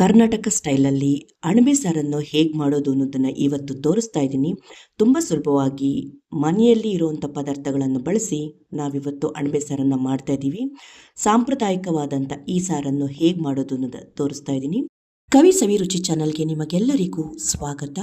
ಕರ್ನಾಟಕ ಸ್ಟೈಲಲ್ಲಿ ಅಣಬೆ ಸಾರನ್ನು ಹೇಗೆ ಮಾಡೋದು ಅನ್ನೋದನ್ನು ಇವತ್ತು ತೋರಿಸ್ತಾ ಇದ್ದೀನಿ. ತುಂಬ ಸುಲಭವಾಗಿ ಮನೆಯಲ್ಲಿ ಇರುವಂಥ ಪದಾರ್ಥಗಳನ್ನು ಬಳಸಿ ನಾವಿವತ್ತು ಅಣಬೆ ಸಾರನ್ನು ಮಾಡ್ತಾ ಇದ್ದೀವಿ. ಸಾಂಪ್ರದಾಯಿಕವಾದಂಥ ಈ ಸಾರನ್ನು ಹೇಗೆ ಮಾಡೋದು ಅನ್ನೋದು ತೋರಿಸ್ತಾ ಇದ್ದೀನಿ. ಕವಿ ಸವಿರುಚಿ ಚಾನಲ್ಗೆ ನಿಮಗೆಲ್ಲರಿಗೂ ಸ್ವಾಗತ.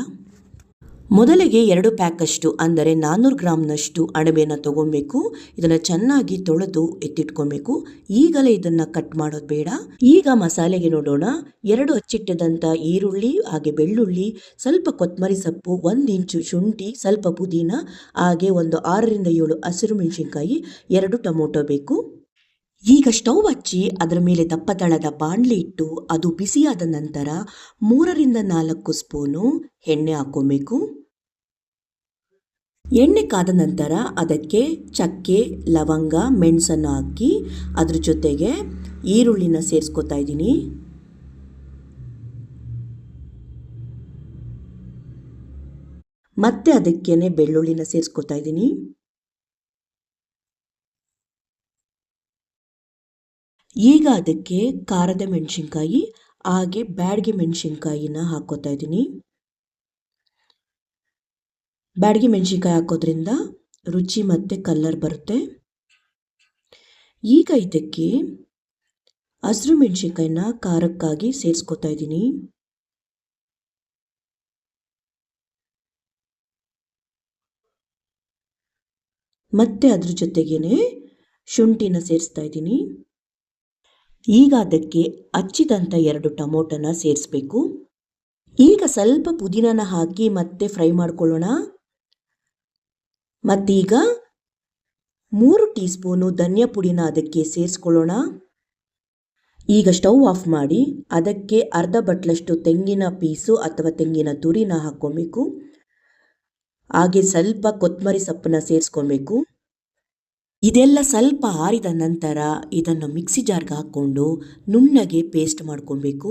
ಮೊದಲಿಗೆ ಎರಡು ಪ್ಯಾಕಷ್ಟು ಅಂದರೆ ನಾನ್ನೂರು ಗ್ರಾಮ್ನಷ್ಟು ಅಣಬೆನ ತಗೊಬೇಕು, ಇದನ್ನು ಚೆನ್ನಾಗಿ ತೊಳೆದು ಎತ್ತಿಟ್ಕೊಬೇಕು. ಈಗಲೇ ಇದನ್ನು ಕಟ್ ಮಾಡೋದು ಬೇಡ. ಈಗ ಮಸಾಲೆಗೆ ನೋಡೋಣ. ಎರಡು ಹಚ್ಚಿಟ್ಟದಂಥ ಈರುಳ್ಳಿ, ಹಾಗೆ ಬೆಳ್ಳುಳ್ಳಿ, ಸ್ವಲ್ಪ ಕೊತ್ತಂಬರಿ ಸೊಪ್ಪು, ಒಂದು ಇಂಚು ಶುಂಠಿ, ಸ್ವಲ್ಪ ಪುದೀನ, ಹಾಗೆ ಒಂದು ಆರರಿಂದ ಏಳು ಹಸಿರು ಮೆಣಸಿನ್ಕಾಯಿ, ಎರಡು ಟೊಮೊಟೊ ಬೇಕು. ಈಗ ಸ್ಟವ್ ಹಚ್ಚಿ ಅದರ ಮೇಲೆ ದಪ್ಪ ತಳದ ಇಟ್ಟು ಅದು ಬಿಸಿಯಾದ ನಂತರ ಮೂರರಿಂದ ನಾಲ್ಕು ಸ್ಪೂನು ಎಣ್ಣೆ ಹಾಕ್ಕೊಬೇಕು. ಎಣ್ಣೆ ಕಾದ ನಂತರ ಅದಕ್ಕೆ ಚಕ್ಕೆ, ಲವಂಗ, ಮೆಣಸನ್ನು ಹಾಕಿ ಅದ್ರ ಜೊತೆಗೆ ಈರುಳ್ಳಿನ ಸೇರಿಸ್ಕೊತಾ ಇದ್ದೀನಿ. ಮತ್ತೆ ಅದಕ್ಕೇನೆ ಬೆಳ್ಳುಳ್ಳಿನ ಸೇರಿಸ್ಕೊತಾ ಇದ್ದೀನಿ. ಈಗ ಅದಕ್ಕೆ ಖಾರದ ಮೆಣಸಿನ್ಕಾಯಿ, ಹಾಗೆ ಬ್ಯಾಡ್ಗೆ ಮೆಣಸಿನ್ಕಾಯಿನ ಹಾಕೋತಾ ಇದ್ದೀನಿ. ಬ್ಯಾಡಗಿ ಮೆಣಸಿನ್ಕಾಯಿ ಹಾಕೋದ್ರಿಂದ ರುಚಿ ಮತ್ತು ಕಲ್ಲರ್ ಬರುತ್ತೆ. ಈಗ ಇದಕ್ಕೆ ಹಸಿರು ಮೆಣಸಿನ್ಕಾಯಿನ ಖಾರಕ್ಕಾಗಿ ಸೇರಿಸ್ಕೋತಾ ಇದ್ದೀನಿ. ಮತ್ತೆ ಅದ್ರ ಜೊತೆಗೇನೆ ಶುಂಠಿನ ಸೇರಿಸ್ತಾ ಇದ್ದೀನಿ. ಈಗ ಅದಕ್ಕೆ ಹಚ್ಚಿದಂಥ ಎರಡು ಟೊಮೊಟೊನ ಸೇರಿಸ್ಬೇಕು. ಈಗ ಸ್ವಲ್ಪ ಪುದೀನನ ಹಾಕಿ ಮತ್ತೆ ಫ್ರೈ ಮಾಡ್ಕೊಳ್ಳೋಣ. ಮತ್ತೀಗ ಮೂರು ಟೀ ಸ್ಪೂನು ಧನಿಯ ಪುಡಿನ ಅದಕ್ಕೆ ಸೇರಿಸ್ಕೊಳ್ಳೋಣ. ಈಗ ಸ್ಟವ್ ಆಫ್ ಮಾಡಿ ಅದಕ್ಕೆ ಅರ್ಧ ಬಟ್ಲಷ್ಟು ತೆಂಗಿನ ಪೀಸು ಅಥವಾ ತೆಂಗಿನ ತುರಿನ ಹಾಕ್ಕೊಬೇಕು. ಹಾಗೆ ಸ್ವಲ್ಪ ಕೊತ್ತಂಬರಿ ಸೊಪ್ಪನ್ನ ಸೇರಿಸ್ಕೊಬೇಕು. ಇದೆಲ್ಲ ಸ್ವಲ್ಪ ಆರಿದ ನಂತರ ಇದನ್ನು ಮಿಕ್ಸಿ ಜಾರ್ಗೆ ಹಾಕ್ಕೊಂಡು ನುಣ್ಣಗೆ ಪೇಸ್ಟ್ ಮಾಡ್ಕೊಬೇಕು.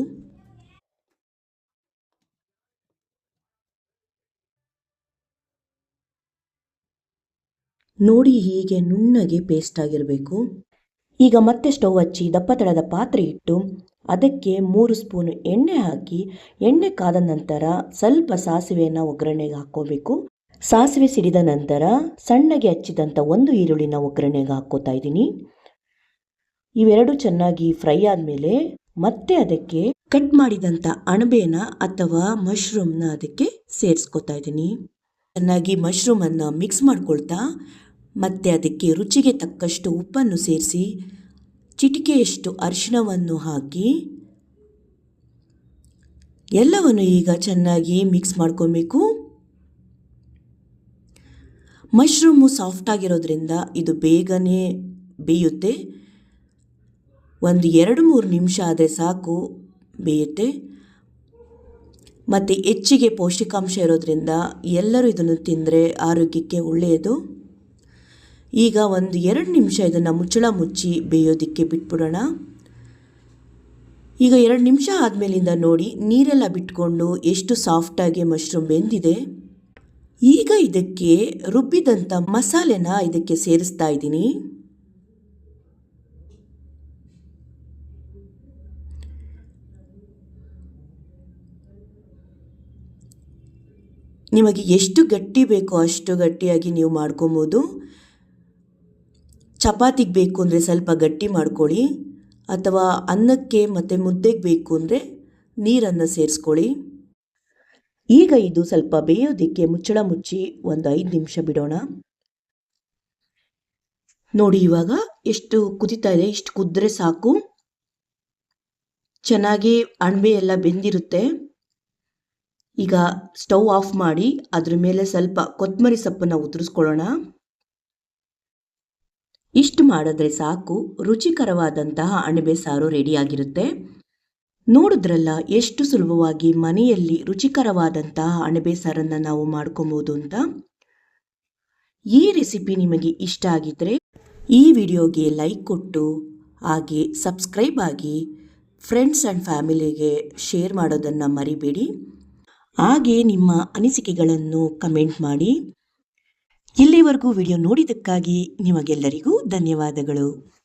ನೋಡಿ ಹೀಗೆ ನುಣ್ಣಗೆ ಪೇಸ್ಟ್ ಆಗಿರಬೇಕು. ಈಗ ಮತ್ತೆ ಸ್ಟವ್ ಹಚ್ಚಿ ದಪ್ಪ ತಳದ ಪಾತ್ರೆ ಇಟ್ಟು ಅದಕ್ಕೆ ಮೂರು ಸ್ಪೂನ್ ಎಣ್ಣೆ ಹಾಕಿ ಎಣ್ಣೆ ಕಾದ ನಂತರ ಸ್ವಲ್ಪ ಸಾಸಿವೆಯನ್ನು ಒಗ್ಗರಣೆಗೆ ಹಾಕೋಬೇಕು ಸಾಸಿವೆ ಸಿಡಿದ ನಂತರ ಸಣ್ಣಗೆ ಹಚ್ಚಿದಂಥ ಒಂದು ಈರುಳ್ಳಿನ ಒಗ್ಗರಣೆಗೆ ಹಾಕ್ಕೋತಾ ಇದ್ದೀನಿ. ಇವೆರಡು ಚೆನ್ನಾಗಿ ಫ್ರೈ ಆದಮೇಲೆ ಮತ್ತೆ ಅದಕ್ಕೆ ಕಟ್ ಮಾಡಿದಂಥ ಅಣಬೆನ ಅಥವಾ ಮಶ್ರೂಮ್ನ ಅದಕ್ಕೆ ಸೇರಿಸ್ಕೋತಾ ಇದ್ದೀನಿ. ಚೆನ್ನಾಗಿ ಮಶ್ರೂಮನ್ನು ಮಿಕ್ಸ್ ಮಾಡ್ಕೊಳ್ತಾ ಮತ್ತು ಅದಕ್ಕೆ ರುಚಿಗೆ ತಕ್ಕಷ್ಟು ಉಪ್ಪನ್ನು ಸೇರಿಸಿ ಚಿಟಿಕೆಯಷ್ಟು ಅರಿಶಿಣವನ್ನು ಹಾಕಿ ಎಲ್ಲವನ್ನು ಈಗ ಚೆನ್ನಾಗಿ ಮಿಕ್ಸ್ ಮಾಡ್ಕೊಬೇಕು. ಮಶ್ರೂಮು ಸಾಫ್ಟ್ ಆಗಿರೋದ್ರಿಂದ ಇದು ಬೇಗನೆ ಬೇಯುತ್ತೆ. ಒಂದು ಎರಡು ಮೂರು ನಿಮಿಷ ಆದರೆ ಸಾಕು, ಬೇಯುತ್ತೆ. ಮತ್ತು ಹೆಚ್ಚಿಗೆ ಪೌಷ್ಟಿಕಾಂಶ ಇರೋದ್ರಿಂದ ಎಲ್ಲರೂ ಇದನ್ನು ತಿಂದರೆ ಆರೋಗ್ಯಕ್ಕೆ ಒಳ್ಳೆಯದು. ಈಗ ಒಂದು ಎರಡು ನಿಮಿಷ ಇದನ್ನು ಮುಚ್ಚಳ ಮುಚ್ಚಿ ಬೇಯೋದಕ್ಕೆ ಬಿಟ್ಬಿಡೋಣ. ಈಗ ಎರಡು ನಿಮಿಷ ಆದಮೇಲಿಂದ ನೋಡಿ ನೀರೆಲ್ಲ ಬಿಟ್ಕೊಂಡು ಎಷ್ಟು ಸಾಫ್ಟಾಗಿ ಮಶ್ರೂಮ್ ಬೆಂದಿದೆ. ಈಗ ಇದಕ್ಕೆ ರುಬ್ಬಿದಂಥ ಮಸಾಲೆನ ಇದಕ್ಕೆ ಸೇರಿಸ್ತಾ ಇದ್ದೀನಿ. ನಿಮಗೆ ಎಷ್ಟು ಗಟ್ಟಿ ಬೇಕೋ ಅಷ್ಟು ಗಟ್ಟಿಯಾಗಿ ನೀವು ಮಾಡ್ಕೊಬೋದು. ಚಪಾತಿಗೆ ಬೇಕು ಅಂದರೆ ಸ್ವಲ್ಪ ಗಟ್ಟಿ ಮಾಡ್ಕೊಳ್ಳಿ, ಅಥವಾ ಅನ್ನಕ್ಕೆ ಮತ್ತು ಮುದ್ದೆಗೆ ಬೇಕು ಅಂದರೆ ನೀರನ್ನು ಸೇರಿಸ್ಕೊಳ್ಳಿ. ಈಗ ಇದು ಸ್ವಲ್ಪ ಬೇಯೋದಕ್ಕೆ ಮುಚ್ಚಳ ಮುಚ್ಚಿ ಒಂದು ಐದು ನಿಮಿಷ ಬಿಡೋಣ. ನೋಡಿ ಇವಾಗ ಎಷ್ಟು ಕುದಿತಾ ಇದೆ, ಇಷ್ಟು ಕುದ್ರೆ ಸಾಕು. ಚೆನ್ನಾಗಿ ಅಣಬೆ ಎಲ್ಲ ಬೆಂದಿರುತ್ತೆ. ಈಗ ಸ್ಟವ್ ಆಫ್ ಮಾಡಿ ಅದ್ರ ಮೇಲೆ ಸ್ವಲ್ಪ ಕೊತ್ತಂಬರಿ ಸೊಪ್ಪನ್ನು ಉದುರಿಸ್ಕೊಳ್ಳೋಣ. ಇಷ್ಟು ಮಾಡಿದ್ರೆ ಸಾಕು, ರುಚಿಕರವಾದಂತಹ ಅಣಬೆ ಸಾರು ರೆಡಿಯಾಗಿರುತ್ತೆ. ನೋಡಿದ್ರಲ್ಲ ಎಷ್ಟು ಸುಲಭವಾಗಿ ಮನೆಯಲ್ಲಿ ರುಚಿಕರವಾದಂತಹ ಅಣಬೆ ಸಾರನ್ನು ನಾವು ಮಾಡ್ಕೊಬೋದು ಅಂತ? ಈ ರೆಸಿಪಿ ನಿಮಗೆ ಇಷ್ಟ ಆಗಿದ್ದರೆ ಈ ವಿಡಿಯೋಗೆ ಲೈಕ್ ಕೊಟ್ಟು, ಹಾಗೆ ಸಬ್ಸ್ಕ್ರೈಬ್ ಆಗಿ ಫ್ರೆಂಡ್ಸ್ ಆ್ಯಂಡ್ ಫ್ಯಾಮಿಲಿಗೆ ಶೇರ್ ಮಾಡೋದನ್ನು ಮರಿಬೇಡಿ. ಹಾಗೆ ನಿಮ್ಮ ಅನಿಸಿಕೆಗಳನ್ನು ಕಮೆಂಟ್ ಮಾಡಿ. ಇಲ್ಲಿವರೆಗೂ ವಿಡಿಯೋ ನೋಡಿದ್ದಕ್ಕಾಗಿ ನಿಮಗೆಲ್ಲರಿಗೂ ಧನ್ಯವಾದಗಳು.